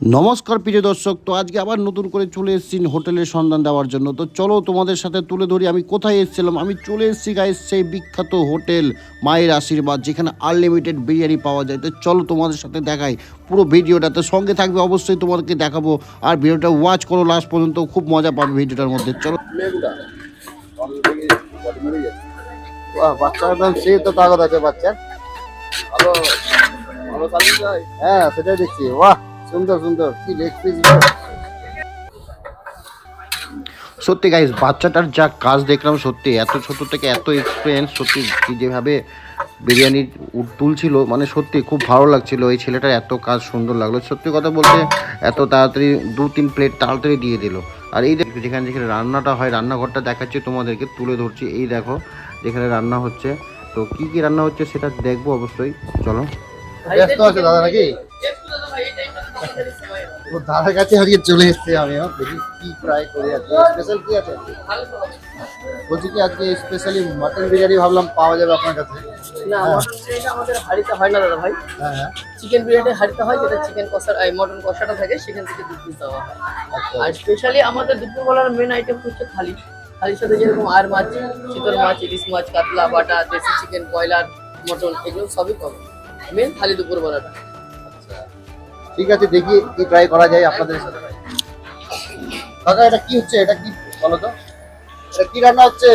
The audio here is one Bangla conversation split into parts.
নমস্কার প্রিয় দর্শক, তো আজকে আবার নতুন করে চলে এসেছি হোটেলের সন্ধান দেওয়ার জন্য। তো চলো তোমাদের সাথে তুলে ধরি, আমি কোথায় এসেছিলাম? আমি চলে এসেছি গাইস সেই বিখ্যাত হোটেল মায়ের আশীর্বাদ, যেখানে আনলিমিটেড বিরিয়ানি পাওয়া যায়। তো চলো তোমাদের সাথে দেখাই, পুরো ভিডিওটা তো সঙ্গে থাকবে, অবশ্যই তোমাদেরকে দেখাবো। আর ভিডিওটা ওয়াচ করো লাস্ট পর্যন্ত খুব মজা পাবে ভিডিওটার মধ্যে। চলো। বাচ্চা একদম সে তো তাগত আছে ভালো হ্যাঁ সেটাই দেখছি। বাহ। সুন্দর সুন্দর। কি লেগ পিস সত্যি গাইস বাচ্চাটার যা কাজ দেখলাম সত্যি এত ছোট থেকে এত এক্সপিরিয়েন্স সত্যি কি যেভাবে বিরিয়ানি তুলছিল মানে সত্যি খুব ভালো লাগছিল। এই ছেলেটার এত কাজ সুন্দর লাগল। সত্যি কথা বলতে এত তাড়াতাড়ি দু তিন প্লেট তাড়াতাড়ি দিয়ে দিল। আর এই দেখো যেখানে যেখানে রান্নাটা হয় রান্নাঘরটা দেখাচ্ছি তোমাদেরকে তুলে ধরছি। এই দেখো যেখানে রান্না হচ্ছে। তো কি কি রান্না হচ্ছে সেটা দেখব অবশ্যই। চলো। ব্যস্ত আছে দাদা নাকি? ও দাদার কাছে আজকে চলে এসেছি আমি দেখি কি ট্রাই করে আজকে স্পেশাল কি আছে? বলছি কি আজকে স্পেশালি মাটন বিরিয়ানি ভাবলাম পাওয়া যাবে আপনার কাছে। না মটন বিরিয়ানিটা আমাদের হাড়িতে হয় না দাদা ভাই। হ্যাঁ হ্যাঁ। চিকেন বিরিয়ানি হাড়িতে হয় যেটা চিকেন কষা মটন কষাটা থাকে সেখান থেকে দু পিস দেওয়া হয়। আচ্ছা। আর স্পেশালি আমাদের দুপুরবেলার মেন আইটেম হচ্ছে থালি। থালির সাথে যেরকম আর মাছ চিতল মাছ ইলিশ মাছ কাতলা বাটা দেশি চিকেন ব্রয়লার মটন এগুলো সবই পাবো। মেন থালি দুপুরবেলাটা। ঠিক আছে, দেখি কি ট্রাই করা যায় আপনাদের সাথে। দাদা এটা কি হচ্ছে? এটা কি বলো তো? এটা কি রান্না হচ্ছে?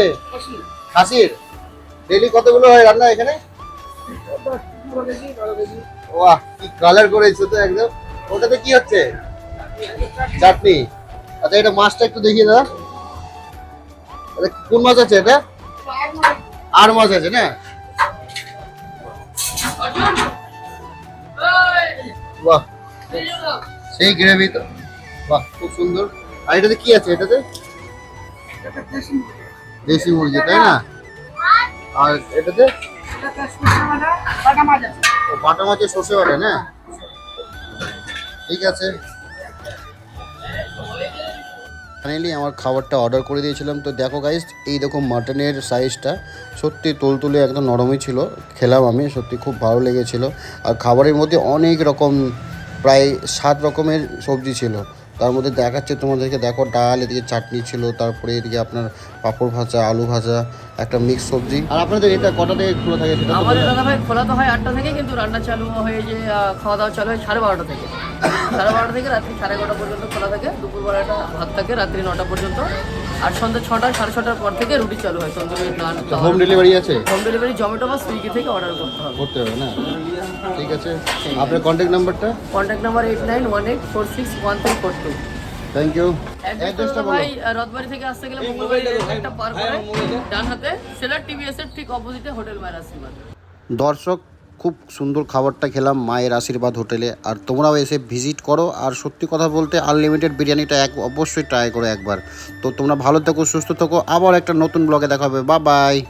খাসির। ডেলি কতগুলো হয় রান্না এখানে? বাহ, কি কালার করেছ তো একদম। ওটাতে কি হচ্ছে? চাটনি। আচ্ছা এটা মাছটা একটু দেখিয়ে দাদা কোন মাছ আছে এটা? আর মাছ আছে না? বাহ সেই গ্রেভি তো। বাহ, খুব সুন্দর। আর এটাতে কি আছে এটাতে? দেশি মুরগি, তাই না? আর এটাতে? ও, বাটা মাছের সর্ষে বাটা, না? ঠিক আছে। ফাইনালি আমার খাবারটা অর্ডার করে দিয়েছিলাম। তো দেখো গাইস এই দেখো মাটনের সাইজটা সত্যি তুলতুলে একদম নরমই ছিল। খেলাম আমি, সত্যি খুব ভালো লেগেছিল। আর খাবারের মধ্যে অনেক রকম প্রায় সাত রকমের সবজি ছিল। তার মধ্যে দেখাচ্ছে তোমাদেরকে দেখো ডাল এদিকে চাটনি ছিল তারপরে এদিকে আপনার পাঁপড় ভাজা আলু ভাজা একটা মিক্স সবজি। আর আপনাদের এটা কটা থেকে খোলা থাকে সেটা আমাদের? দাদা ভাই খোলা তো হয় আটটা থেকে কিন্তু রান্না চালু হয়ে যে খাওয়া দাওয়া চালু হয় সাড়ে বারোটা থেকে। সাড়ে বারোটা থেকে রাত্রি সাড়ে এগারোটা পর্যন্ত খোলা থাকে দুপুরবেলাটা ভাত থাকে রাত্রি নটা পর্যন্ত। আর সন্ধ্যা ছটা সাড়ে ছটার পর থেকে রুটি চালু হয় তন্দুরি নান হোম ডেলিভারি আছে? হোম ডেলিভারি জমেটো বা সুইগি থেকে অর্ডার করতে হবে। করতে হবে না? ঠিক আছে। আপনার কন্ট্যাক্ট নাম্বারটা contact number eight nine one eight four six one three four two thank you অ্যাড্রেসটা ভাই রথবাড়ি থেকে আসতে গেলে মঙ্গলবার একটা পার করে ডান হাতে সেলার টিভিএস এর ঠিক অপোজিটে হোটেল মায়ের আশীর্বাদ। দর্শক খুব সুন্দর খাবারটা খেলাম মায়ের আশীর্বাদ হোটেলে। আর তোমরাও এসে ভিজিট করো। আর সত্যি কথা বলতে আনলিমিটেড বিরিয়ানিটা এক অবশ্যই ট্রাই করো একবার। তো তোমরা ভালো থেকো, সুস্থ থাকো। আবার একটা নতুন ব্লগে দেখা হবে। বা বাই